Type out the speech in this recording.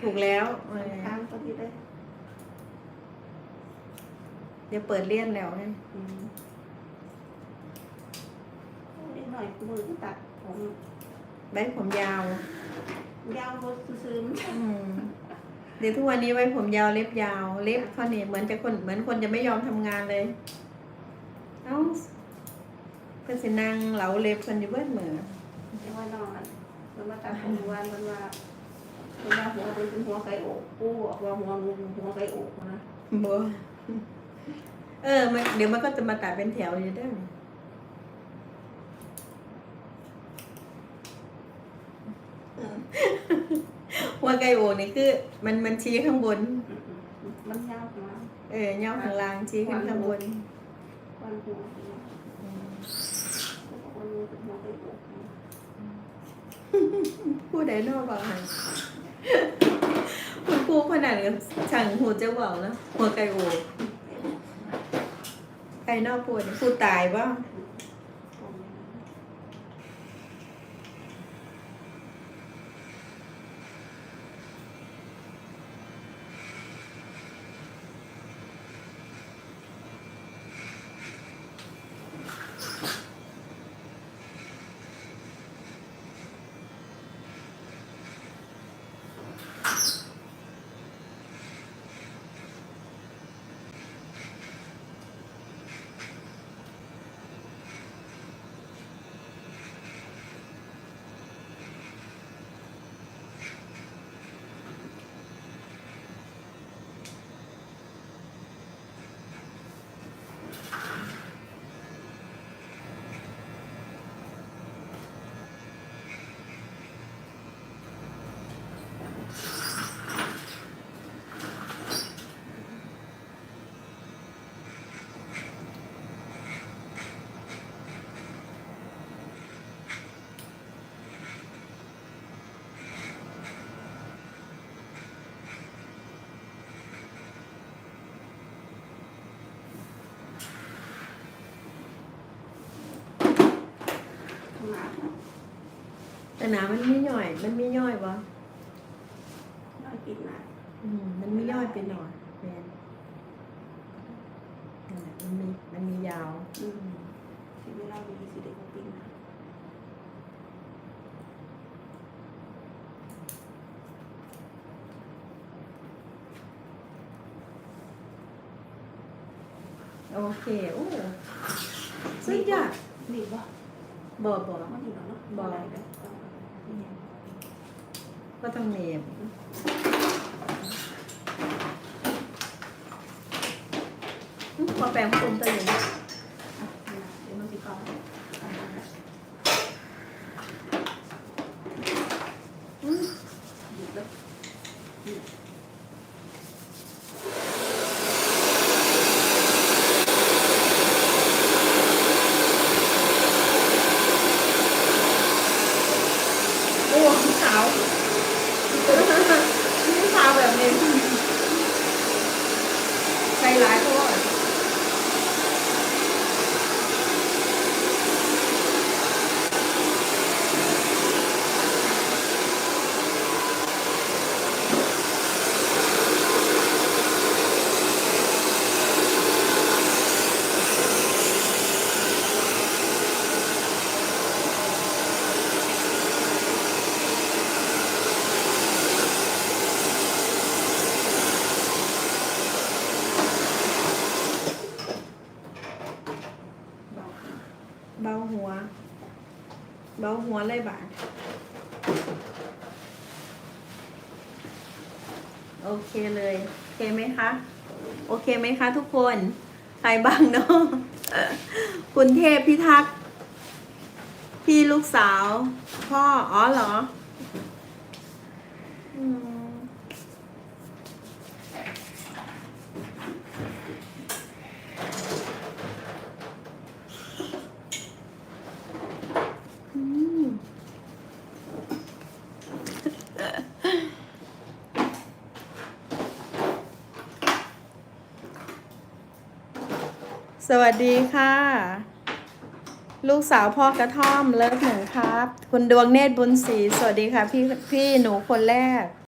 ถูกแล้วเออทางตัวนี้ได้เดี๋ยวเปิดเลี่ยนแล้วไงอืมนิดหน่อยมือก็ตัดผมใบผมยาว ยาวรถซื้ออืมเดี๋ยวทุกวันนี้ไว้ผมยาวเล็บยาวเล็บเขาเนี่ยเหมือนจะคนเหมือนคนจะไม่ยอมทำงานเลย เอ้าเพื่อนสินางเหลาเล็บคนอยู่เบิ้ลเหมือ ๆแต่ว่านอนมันมาตัดผมวันมันว่า มันว่าหัวเป็นหัวไก่อกปูบอกว่าหัวงูหัวไก่อกนะบัวเออมันเดี๋ยวมันก็จะมาตัดเป็นแถวอยู่เด้อหัวไก่โอกนี่คือ มันมันชี้ข้างบน มันยาวมาเออย่อข้างล่างชี้ขึ้นข้างบนวันหัววันงูเป็นหัวไก่อกผู้ใดนอกบอกให้ คุณครูขนาดกับช่างหูจะบอกแล้วหัวไก่โอไก่นอกปวดผู้ตายบ้าง หนา แต่ห นามันไม่ย่อย มันไม่ย่อยบ่น้อยกินหนาอืมมันไม่ย่อยเป็นหน่อยแมนนั่นแหละมันมีมันมียาว อืมสิเวลามีสิเด็กมาปิ้งนะโอเคโอ้สุดยอดดีบ่บ่บ่มันดีเนาะบ่อะไรเด้อนี่ไง ก็ต้องมีพอแปลงคุมตัวอย่างนี้ อะเดี๋ยวมันสิก่อน อื้อ หยุดเลยหยุด โอ้ขาวนี่ขาวแบบนี้ใจร้ายเพราะว่า เบา เบาหัว เบาหัวเลยบาทโอเคเลย โอเคไหมคะ โอเคไหมคะทุกคน ใครบ้างเนาะคุณเทพพิทักษ์พี่ลูกสาว พ่อ อ๋อเหรอ อืม สวัสดีค่ะ ลูกสาวพ่อกระท่อมเลิฟหนูครับ คุณดวงเนตรบุญศรีสวัสดีค่ะ พี่พี่หนูคนแรก